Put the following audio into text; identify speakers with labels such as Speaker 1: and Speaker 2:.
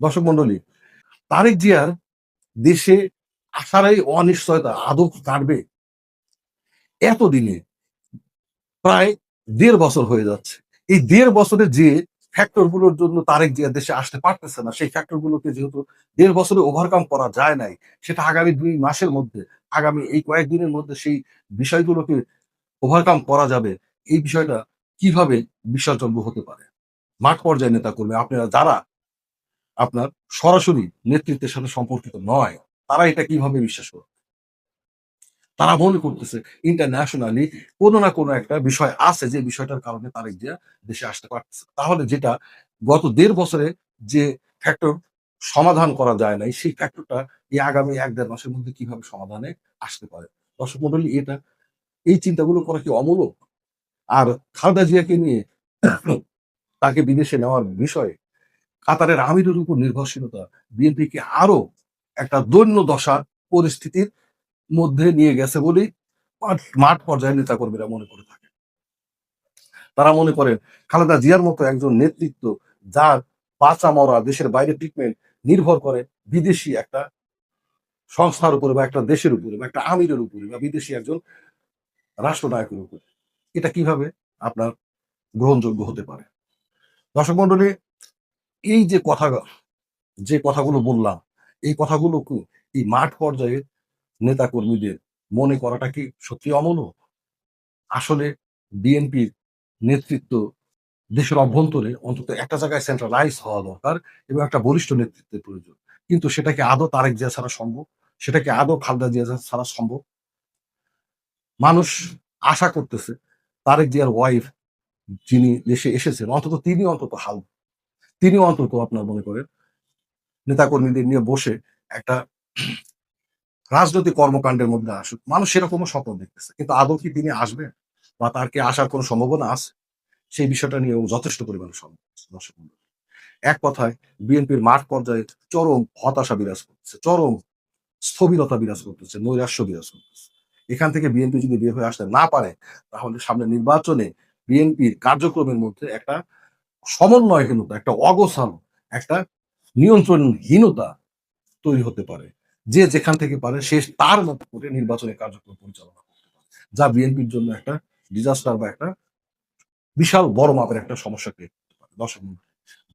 Speaker 1: দর্শক মন্ডলী, তারেক জিয়ার দেশে আসার এই অনিশ্চয়তা আদৌ কাটবে? এতদিনে প্রায় দেড় বছর হয়ে যাচ্ছে। এই দেড় বছরে যে ফ্যাক্টরগুলোর জন্য তারেক জিয়া দেশে আসতে পারতেছে না, সেই ফ্যাক্টর গুলোকে যেহেতু দেড় বছরে ওভারকাম করা যায় নাই, সেটা আগামী দুই মাসের মধ্যে, আগামী এই কয়েকদিনের মধ্যে সেই বিষয়গুলোকে ওভারকাম করা যাবে। এই বিষয়টা কীভাবে বিশ্বাসযোগ্য হতে পারে? মাঠ পর্যায়ে নেতা কর্মী, আপনারা যারা আপনার সরাসরি নেতৃত্বের সাথে সম্পর্কিত নয়। তারা এটা কীভাবে বিশ্বাস করবে? তারা মনে করতেছে ইন্টারন্যাশনালি কোনো না কোনো একটা বিষয় আছে যে বিষয়টার কারণে তারেক জিয়া দেশে আসতে পারতেছে। তাহলে যেটা গত দেড় বছরে যে ফ্যাক্টর সমাধান করা যায় নাই, সেই ফ্যাক্টরটা এই আগামী এক দেড় মাসের মধ্যে কীভাবে সমাধানে আসতে পারে? দর্শক মন্ডলী, এটা, এই চিন্তাগুলো করা কি অমূলক? আর খালেদা জিয়াকে নিয়ে তাকে বিদেশে নেওয়ার বিষয়ে কাতারের আমিরের উপর নির্ভরশীলতা, বিএনপিকে আরও একটা দৈন্য দশার পরিস্থিতির মধ্যে নিয়ে গেছে বলেই মাঠ- মাঠ পর্যায়ে নেতাকর্মীরা মনে করে থাকে তারা মনে করেন খালেদা জিয়ার মতো একজন নেতৃত্ব যার বাঁচা মরা দেশের বাইরে ট্রিটমেন্ট নির্ভর করে বিদেশি একটা সংস্থার উপরে বা একটা দেশের উপরে বা একটা আমিরের উপরে বা বিদেশি একজন রাষ্ট্রনায়কের উপরে। এটা কীভাবে আপনার গ্রহণযোগ্য হতে পারে? দর্শক মন্ডলী এই যে কথা, যে কথাগুলো বললাম, এই কথাগুলো এই মাঠ পর্যায়ে নেতা কর্মীদের মনে করাটা কি সত্যি অমূলক আসলে বিএনপির নেতৃত্ব দেশের অভ্যন্তরে অন্তত একটা জায়গায় সেন্ট্রালাইজ হওয়া দরকার এবং একটা বলিষ্ঠ নেতৃত্বের প্রয়োজন। কিন্তু সেটাকে আদৌ তারেক জিয়া ছাড়া সম্ভব? সেটাকে আদৌ খালেদা জিয়া ছাড়া সম্ভব? মানুষ আশা করতেছে, তারেক জিয়ার ওয়াইফ যিনি দেশে এসেছেন, অন্তত তিনি অন্তত হাল তিনি অন্তত আপনার মনে করেন নেতাকর্মীদের নিয়ে বসে একটা রাজনৈতিক কর্মকাণ্ডের মধ্যে আসুক। মানুষ সেরকমও স্বপ্ন দেখতেছে। কিন্তু আদৌ কি তিনি আসবেন বা তার কি আসার কোনো সম্ভাবনা আছে? সেই বিষয়টা নিয়েও যথেষ্ট পরিমাণে দর্শক এক কথায়, বিএনপির মাঠ পর্যায়ে চরম হতাশা বিরাজ করতেছে, চরম স্থবিরতা বিরাজ করতেছে, নৈরাশ্য বিরাজ করতেছে। এখান থেকে বিএনপি যদি বের হয়ে আসতে না পারে, তাহলে সামনে নির্বাচনে বিএনপির কার্যক্রমের মধ্যে একটা সমন্বয়হীনতা, একটা অগসান একটা নিয়ন্ত্রণহীনতা তৈরি হতে পারে। যে যেখান থেকে পারে সে তার মতো করে নির্বাচনের কার্যক্রম পরিচালনা করতে পারে। যা বিএনপির জন্য একটা ডিজাস্টার বা একটা বিশাল বড় মাপের একটা সমস্যা ক্রিয়েট করতে পারে। দর্শক